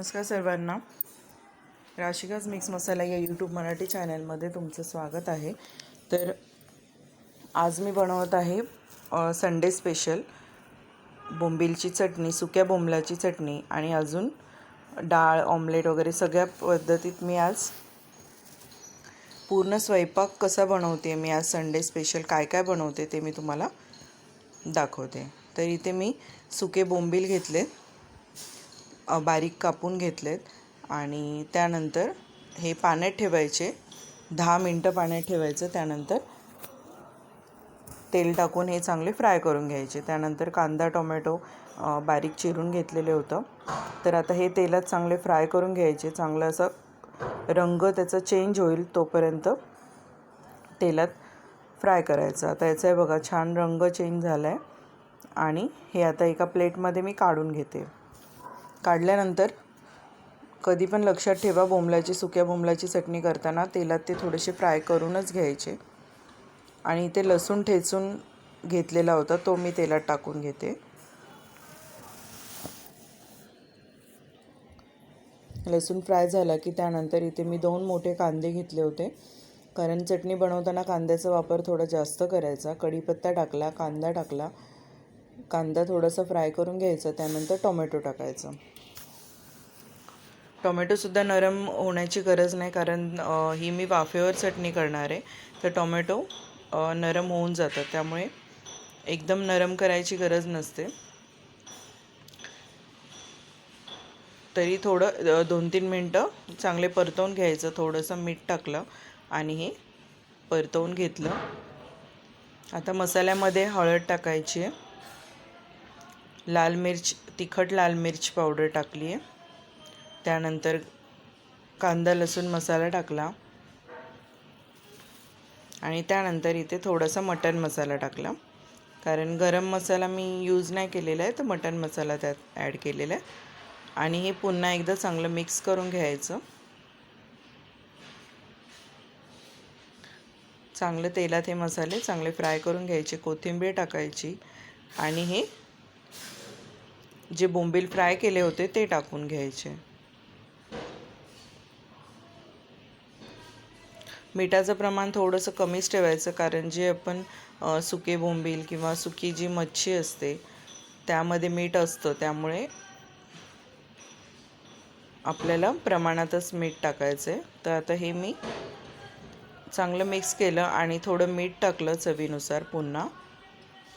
नमस्कार सर्वांना. राशिकाज मिक्स मसाला या यूट्यूब मराठी चॅनलमध्ये तुमचं स्वागत आहे. तर आज मी बनवत आहे संडे स्पेशल बोंबिलची चटणी सुक्या बोंबलाची चटणी आणि अजून डाळ ऑमलेट वगैरे सगळ्या पद्धतीत मी आज पूर्ण स्वयंपाक कसा बनवते मी आज संडे स्पेशल काय काय बनवते ते मी तुम्हाला दाखवते. तर इथे मी सुके बोंबील घेतले. आहेत बारीक कापून घेतलेत आणि त्यानंतर हे पाण्यात ठेवायचे. दहा मिनटं पाण्यात ठेवायचं. त्यानंतर तेल टाकून हे चांगले फ्राय करून घ्यायचे. त्यानंतर कांदा टोमॅटो बारीक चिरून घेतलेले होतं. तर आता हे तेलात चांगले फ्राय करून घ्यायचे. चांगलं असं रंग त्याचा चेंज होईल तोपर्यंत तेलात फ्राय करायचं. आता याचा आहे बघा छान रंग चेंज झाला आहे आणि हे आता एका प्लेटमध्ये मी काढून घेते. काढल्यानंतर कधी पण लक्षात ठेवा बोंबलाची सुक्या बोंबलाची चटणी करताना तेलात ते थोडेसे फ्राय करूनच घ्यायचे. आणि इथे लसूण ठेचून घेतलेला होता तो मी तेलात टाकून घेते. लसूण फ्राय झाला की त्यानंतर इथे मी दोन मोठे कांदे घेतले होते. कारण चटणी बनवताना कांद्याचा वापर थोडा जास्त करायचा. कढीपत्ता टाकला कांदा टाकला कांदा थोडासा फ्राय करून घ्यायचा त्यानंतर टोमॅटो टाकायचं. टोमॅटोसुद्धा नरम होण्याची गरज नाही कारण ही मी वाफेवर चटणी करणार आहे. तर टोमॅटो नरम होऊन जातात त्यामुळे एकदम नरम करायची गरज नसते. तरी थोडं दोन तीन मिनटं चांगले परतवून घ्यायचं थोडंसं मीठ टाकलं आणि हे परतवून घेतलं. आता मसाल्यामध्ये हळद टाकायची आहे. लाल मिर्च तिखट लाल मिर्च पावडर टाकली आहे त्यानंतर कांदा लसूण मसाला टाकला. आणि त्यानंतर इथे थोडासा मटण मसाला टाकला. कारण गरम मसाला मी यूज नाही केलेला आहे तर मटन मसाला त्यात ॲड केलेला आहे. आणि हे पुन्हा एकदा चांगलं मिक्स करून घ्यायचं. चांगलं तेलात हे मसाले चांगले फ्राय करून घ्यायचे कोथिंबीर टाकायची. आणि हे जे बोंबील फ्राय केले होते ते टाकून घ्यायचे. मिठाचं प्रमाण थोडंसं कमीच ठेवायचं कारण जे आपण सुके बोंबील किंवा सुकी जी मच्छी असते त्यामध्ये मीठ असतं त्यामुळे आपल्याला प्रमाणातच मीठ टाकायचं आहे तर आता हे मी चांगलं मिक्स केलं आणि थोडं मीठ टाकलं चवीनुसार पुन्हा.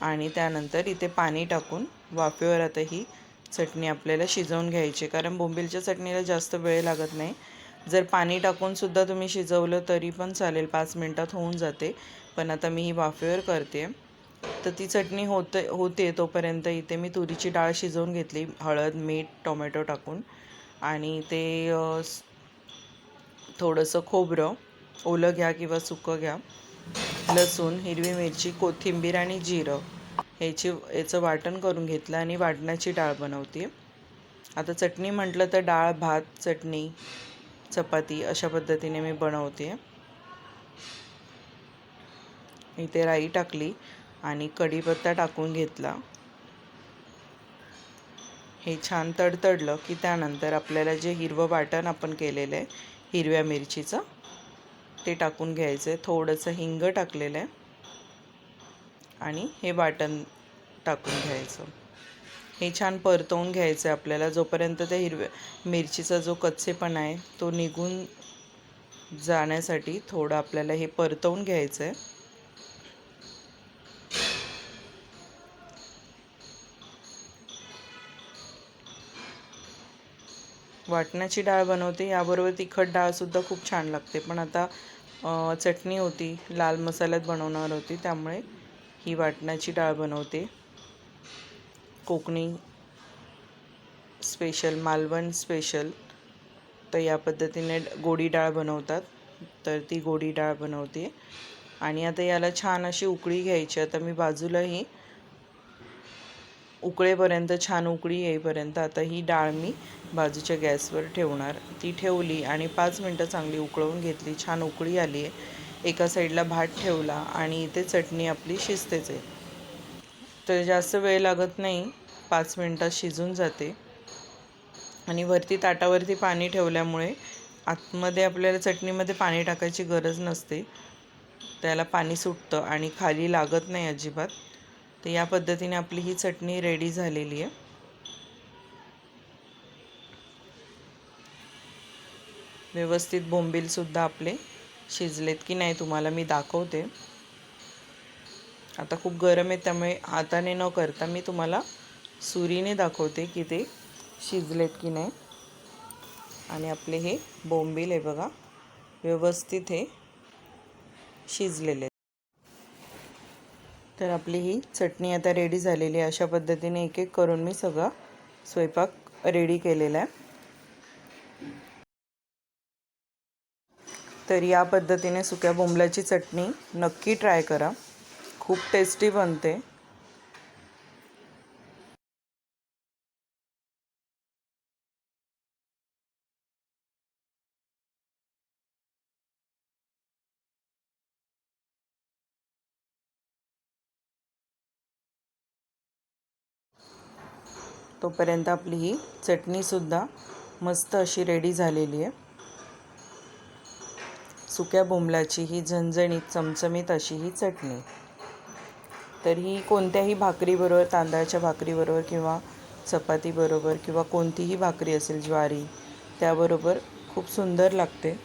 आणि त्यानंतर इथे पाणी टाकून वाफेवर आता ही चटणी आपल्याला शिजवून घ्यायची कारण बोंबिलच्या चटणीला जास्त वेळ लागत नाही. जर पाणी टाकूनसुद्धा तुम्ही शिजवलं तरी पण चालेल पाच मिनटात होऊन जाते. पण आता मी ही वाफेवर करते. तर ती चटणी होते होते तोपर्यंत इथे मी तुरीची डाळ शिजवून घेतली हळद मीठ टोमॅटो टाकून. आणि ते थोडंसं खोबरं ओलं घ्या किंवा सुकं घ्या. लसूण हिरवी मिरची कोथिंबीर आणि जिरं. ह्याची याचं वाटण करून घेतलं आणि वाटणाची डाळ बनवते. आता चटणी म्हटलं तर डाळ भात चटणी चपाती अशा पद्धतीने मी बनवते. इथे राई टाकली आणि कढीपत्ता टाकून घेतला. हे छान तडतडलं की त्यानंतर आपल्याला जे हिरवं वाटण आपण केलेलं आहे हिरव्या मिरचीचं ते टाकून घ्यायचं आहे. थोडंसं हिंग टाकलेलं आहे. आणि हे वाटण टाकून घ्यायचं. हे छान परतवून घ्यायचं आहे आपल्याला. जोपर्यंत त्या हिरव्या मिरचीचा जो कच्चेपणा आहे तो निघून जाण्यासाठी थोडं आपल्याला हे परतवून घ्यायचं आहे वाटण्याची डाळ बनवते. याबरोबर तिखट डाळसुद्धा खूप छान लागते. पण आता चटणी होती. लाल मसाल्यात बनवणार होती. त्यामुळे ही वाटणाची डाळ बनवते. कोकणी स्पेशल मालवण स्पेशल तर या पद्धतीने गोडी डाळ बनवतात. तर ती गोडी डाळ बनवते. आणि आता याला छान अशी उकळी घ्यायची. आता मी बाजूलाही उकळेपर्यंत छान उकळी येईपर्यंत आता ही डाळ मी बाजूच्या गॅसवर ठेवणार. ती ठेवली आणि पाच मिनटं चांगली उकळवून घेतली. छान उकळी आली आहे एका साईडला भात ठेवला आणि इथे चटणी आपली शिजतेच आहे. तर जास्त वेळ लागत नाही पाच मिनटात शिजून जाते. आणि वरती ताटावरती पाणी ठेवल्यामुळे आतमध्ये आपल्याला चटणीमध्ये पाणी टाकायची गरज नसते. त्याला पाणी सुटतं आणि खाली लागत नाही अजिबात. तर या पद्धतीने आपली ही चटणी रेडी झालेली आहे. व्यवस्थित बोंबीलसुद्धा आपले शिजलेत की नाही तुम्हाला मी दाखवते. आता खूप गरम आहे त्यामुळे हाताने न करता मी तुम्हाला सुरीने दाखवते की ते शिजलेत की नाही. आणि आपले हे बोंबील आहे बघा व्यवस्थित हे शिजलेले तर आपली ही चटणी आता रेडी झालेली आहे. अशा पद्धतीने एक एक करून मी सगळा स्वयंपाक रेडी केलेला आहे. तर या पद्धतीने सुक्या बोंबल्याची चटणी नक्की ट्राय करा. खूप टेस्टी बनते. तोपर्यंत आपली ही चटणीसुद्धा मस्त अशी रेडी झालेली आहे. सुक्या बोंबलाची ही झणझणीत चमचमीत अशी ही चटणी. तर ही कोणत्याही भाकरीबरोबर तांदळाच्या भाकरीबरोबर किंवा चपातीबरोबर किंवा कोणतीही भाकरी असेल ज्वारी त्याबरोबर खूप सुंदर लागते.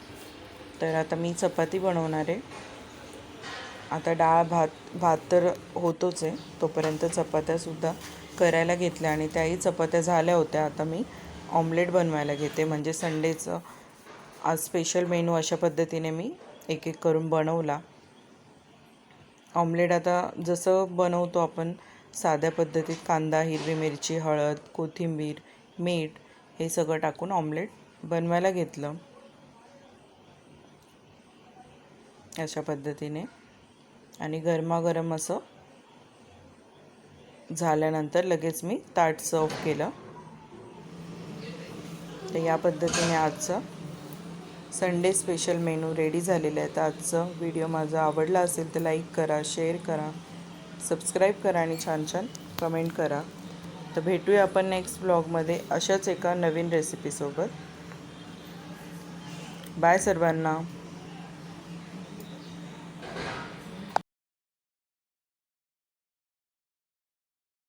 तर आता मी चपाती बनवणार आहे. आता डाळ भात भात तर होतोच आहे. तोपर्यंत चपात्यासुद्धा करायला घेतल्या आणि त्याही चपात्या झाल्या होत्या. आता मी ऑमलेट बनवायला घेते. म्हणजे संडेचं आज स्पेशल मेनू अशा पद्धतीने मी एक एक करून बनवला. ऑमलेट आता जसं बनवतो आपण साध्या पद्धतीत कांदा हिरवी मिरची हळद कोथिंबीर मीठ हे सगळं टाकून ऑमलेट बनवायला घेतलं. अशा पद्धतीने. आणि गरमागरम असं झाल्यानंतर लगेच मी ताट सर्व केलं. तर या पद्धतीने आजचं संडे स्पेशल मेनू रेडी झालेले आहेत. आजचं व्हिडिओ माझा आवडला असेल तर लाईक करा शेअर करा सबस्क्राईब करा आणि छान छान कमेंट करा. तर भेटूया आपण नेक्स्ट ब्लॉगमध्ये अशाच एका नवीन रेसिपीसोबत. बाय सर्वांना.